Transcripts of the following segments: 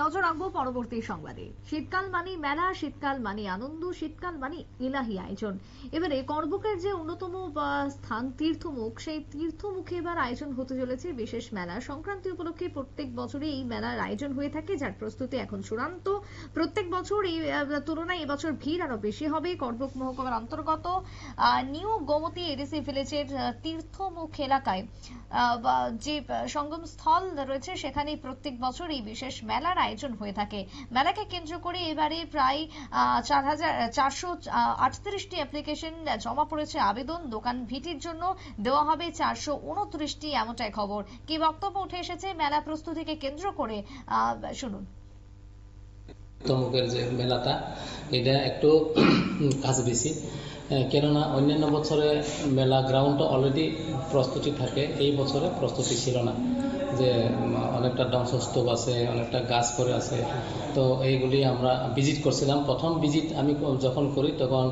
নজর রাখব পরবর্তী সংবাদে। শীতকাল মানে মেলা, শীতকাল মানে আনন্দ, শীতকাল মানে ইলাহি আয়োজন। এবারে করবুকের যে অন্যতম স্থান তীর্থমুখ, সেই তীর্থমুখে এবার আয়োজন হতে চলেছে বিশেষ মেলা। সংক্রান্তি উপলক্ষে প্রত্যেক বছরই এই মেলার আয়োজন হয়ে থাকে, যার প্রস্তুতি এখন চূড়ান্ত। প্রত্যেক বছর এই তুলনায় এবছর ভিড় আরও বেশি হবে। করবুক মহকুমার অন্তর্গত নিউ গোমতী এডিসি ভিলেজের তীর্থমুখ এলাকায় যে সঙ্গম স্থল রয়েছে সেখানে প্রত্যেক বছর এই বিশেষ মেলার আয়োজন হয়ে থাকে। মেলাকে কেন্দ্র করে এবারে প্রায় চার আটত্রিশটি অ্যাপ্লিকেশন জমা পড়েছে। আবেদন, দোকান ভিটির জন্য দেওয়া হবে চারশো উনত্রিশটি এমনটাই খবর। কি বক্তব্য উঠে এসেছে? মেলা প্রস্তুতিকে কেন্দ্র করে শুনুন। তমুকের যে মেলাটা এটা একটু কাজ বেশি। কেননা অন্যান্য বছরে মেলা গ্রাউন্ডটা অলরেডি প্রস্তুতি থাকে, এই বছরে প্রস্তুতি ছিল না। যে অনেকটা ধ্বংসস্তূপ আছে, অনেকটা গাছ করে আছে। তো এইগুলি আমরা ভিজিট করছিলাম। প্রথম ভিজিট আমি যখন করি তখন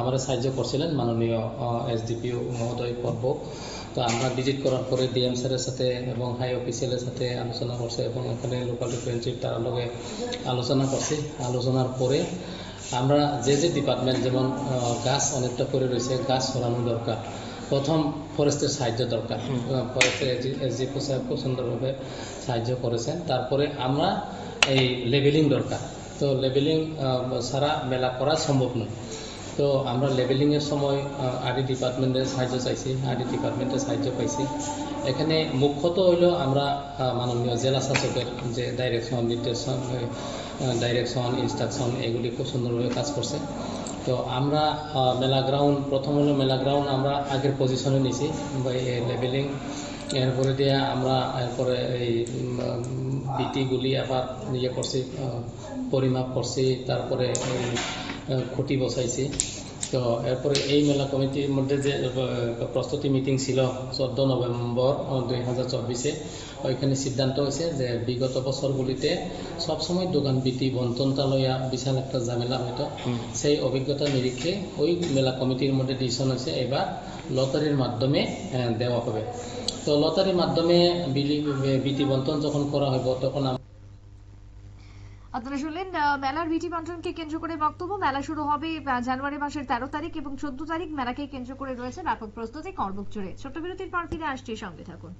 আমার সাহায্য করছিলেন মাননীয় এসডিপিও মহোদয় পর্ব তো আমরা ভিজিট করার পরে ডিএম স্যারের সাথে এবং হাই অফিসিয়ালের সাথে আলোচনা করছে এবং এখানে লোকাল রিপ্রেজেন্টেটিভ তার লগে আলোচনা করছি। আলোচনার পরে আমরা যে যে ডিপার্টমেন্ট যেমন গাছ অনেকটা করে রয়েছে গাছ সরানো দরকার। প্রথম ফরেস্টের সাহায্য দরকার। ফরেস্টের এসডিপো সাহেব খুব সুন্দরভাবে সাহায্য করেছেন। তারপরে আমরা এই লেভেলিং দরকার। তো লেভেলিং ছাড়া মেলা করা সম্ভব নয়। তো আমরা লেভেলিংয়ের সময় আরডি ডিপার্টমেন্টের সাহায্য চাইছি আরডি ডিপার্টমেন্টের সাহায্য পাইছি। এখানে মুখ্যত হইল আমরা মাননীয় জেলা শাসকের যে ডাইরেকশন নির্দেশন ডাইরেকশন ইনস্ট্রাকশন এগুলি খুব সুন্দরভাবে কাজ করছে। তো আমরা মেলা গ্রাউন্ড প্রথম হলো মেলা গ্রাউন্ড আমরা আগের পজিশনে নিছি লেভেলিং এরপরে দিয়ে আমরা, এরপরে এই বিটিগুলি আবার ইয়ে করছি পরিমাপ করছি, তারপরে খুঁটি বসাইছি তো এরপরে এই মেলা কমিটির মধ্যে যে প্রস্তুতি মিটিং ছিল চোদ্দ নভেম্বর দুই হাজার চব্বিশে ওইখানে সিদ্ধান্ত হয়েছে যে বিগত বছরগুলিতে সবসময় দোকান বিটি বন্টনটা লইয়া বিশাল একটা ঝামেলা হইতো সেই অভিজ্ঞতা নিরীক্ষে ওই মেলা কমিটির মধ্যে ডিসিশন হয়েছে এবার লটারির মাধ্যমে দেওয়া হবে। তো লটারির মাধ্যমে বিলি বিটি বন্টন যখন করা হইব তখন আমরা আপনারা শুনলেন মেলার ভিটি বন্টনকে কেন্দ্র করে বক্তব্য। মেলা শুরু হবে জানুয়ারি মাসের তেরো তারিখ এবং চোদ্দ তারিখ। মেলাকে কেন্দ্র করে রয়েছে ব্যাপক প্রস্তুতি, কর্মক জুড়ে। বিরতির পর ফিরে আসছি সঙ্গে থাকুন।